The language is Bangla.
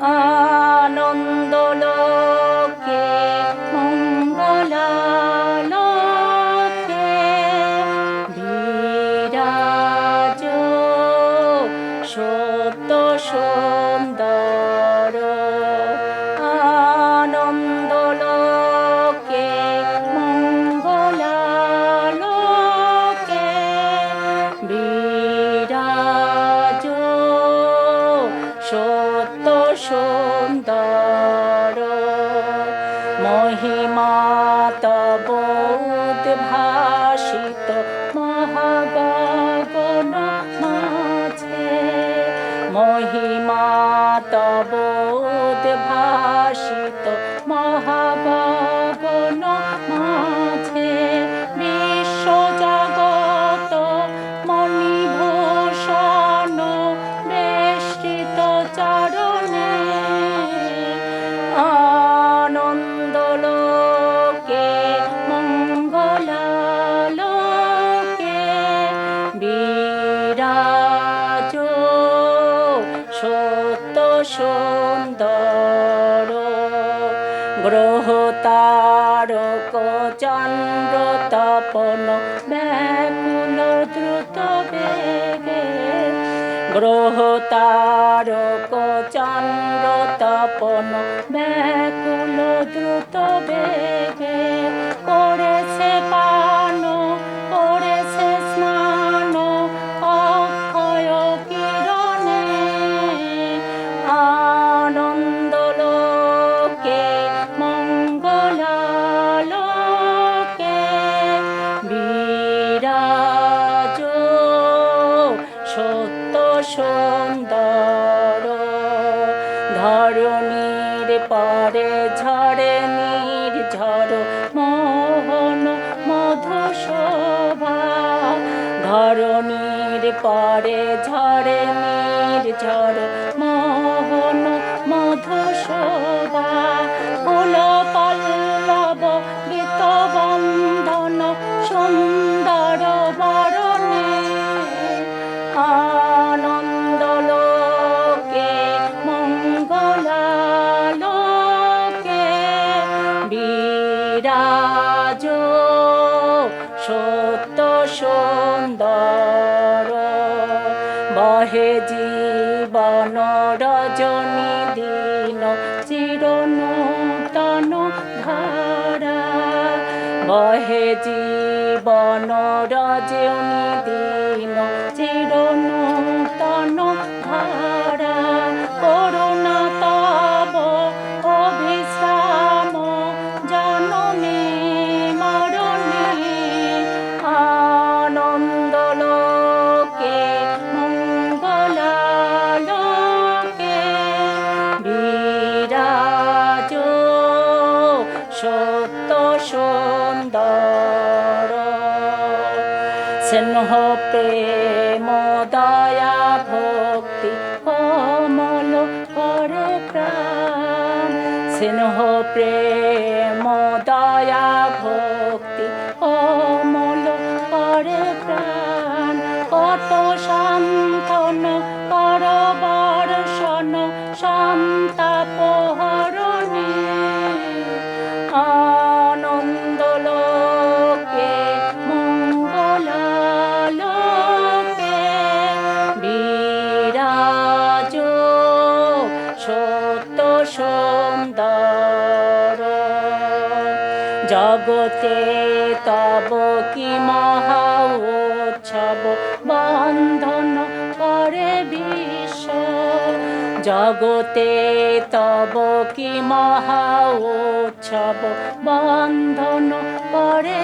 আনন্দ সুন্দর। গ্রহ তারক চন্দ্র তপন ব্যাকুল দ্রুত বেগে। গ্রহ তারক চন্দ্র তপন ব্যাকুল দ্রুত বেগে। করেছে পান ধরণীর পরে ঝরে নির্ঝর মোহন মধুশোভা ধরণীর পরে ঝরে নির্ঝর মোহন মধুশোভা ফুল পল্লব গীত বন্ধন সুন্দর সুন্দর। বহে জীবন রজনী দিন চিরনূতন ধারা। বহে জীবন রজনী দিন চিরনূতন প্রেম দয়া ভক্তি অমল করে প্রাণ স্নেহ প্রেম জগতে তব কি মহা উৎসব বন্ধন করে বিশ্ব। জগতে তব কি মহা উৎসব বন্ধন করে